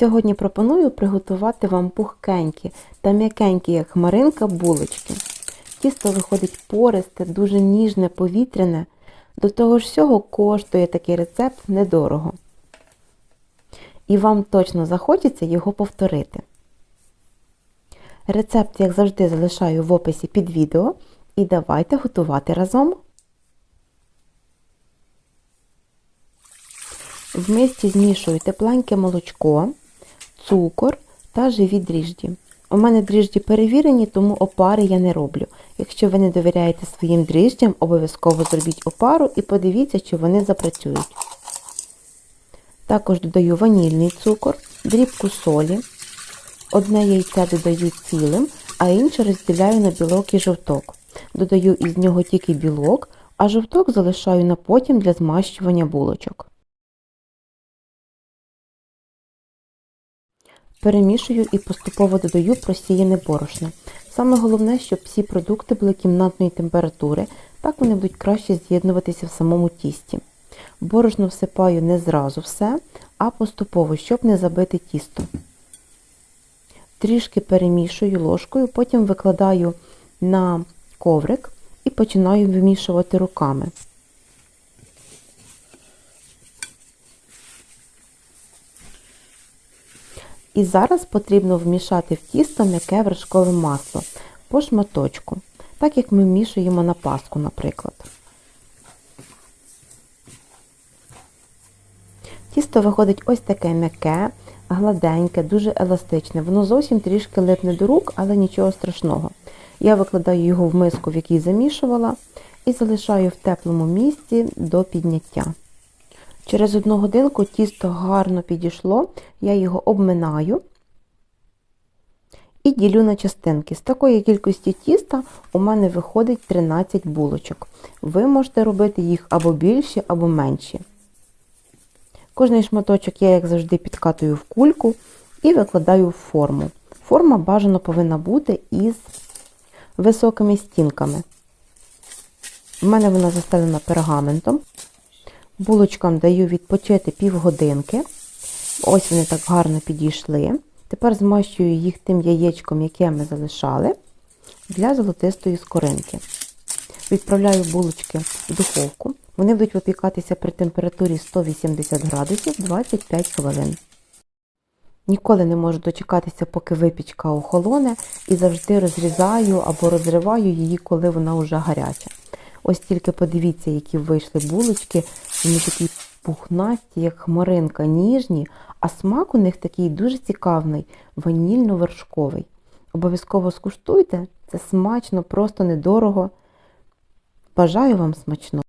Сьогодні пропоную приготувати вам пухкенькі та м'якенькі, як хмаринка, булочки. Тісто виходить пористе, дуже ніжне, повітряне. До того ж всього коштує такий рецепт недорого. І вам точно захочеться його повторити. Рецепт, як завжди, залишаю в описі під відео. І давайте готувати разом. В мисці змішую тепленьке молочко, цукор та живі дріжджі. У мене дріжджі перевірені, тому опари я не роблю. Якщо ви не довіряєте своїм дріжджям, обов'язково зробіть опару і подивіться, чи вони запрацюють. Також додаю ванільний цукор, дрібку солі. Одне яйце додаю цілим, а інше розділяю на білок і жовток. Додаю із нього тільки білок, а жовток залишаю на потім для змащування булочок. Перемішую і поступово додаю просіяне борошно. Саме головне, щоб всі продукти були кімнатної температури, так вони будуть краще з'єднуватися в самому тісті. Борошно всипаю не зразу все, а поступово, щоб не забити тісто. Трішки перемішую ложкою, потім викладаю на коврик і починаю вимішувати руками. І зараз потрібно вмішати в тісто м'яке вершкове масло по шматочку, так як ми вмішуємо на паску, наприклад. Тісто виходить ось таке м'яке, гладеньке, дуже еластичне. Воно зовсім трішки липне до рук, але нічого страшного. Я викладаю його в миску, в якій замішувала, і залишаю в теплому місці до підняття. Через одну годинку тісто гарно підійшло, я його обминаю і ділю на частинки. З такої кількості тіста у мене виходить 13 булочок. Ви можете робити їх або більші, або менші. Кожний шматочок я, як завжди, підкатую в кульку і викладаю в форму. Форма бажано повинна бути із високими стінками. У мене вона застелена пергаментом. Булочкам даю відпочити півгодинки. Ось вони так гарно підійшли. Тепер змащую їх тим яєчком, яке ми залишали, для золотистої скоринки. Відправляю булочки в духовку. Вони будуть випікатися при температурі 180 градусів 25 хвилин. Ніколи не можу дочекатися, поки випічка охолоне, і завжди розрізаю або розриваю її, коли вона вже гаряча. Ось тільки подивіться, які вийшли булочки, вони такі пухнасті, як хмаринка, ніжні, а смак у них такий дуже цікавий, ванільно-вершковий. Обов'язково скуштуйте, це смачно, просто недорого. Бажаю вам смачно!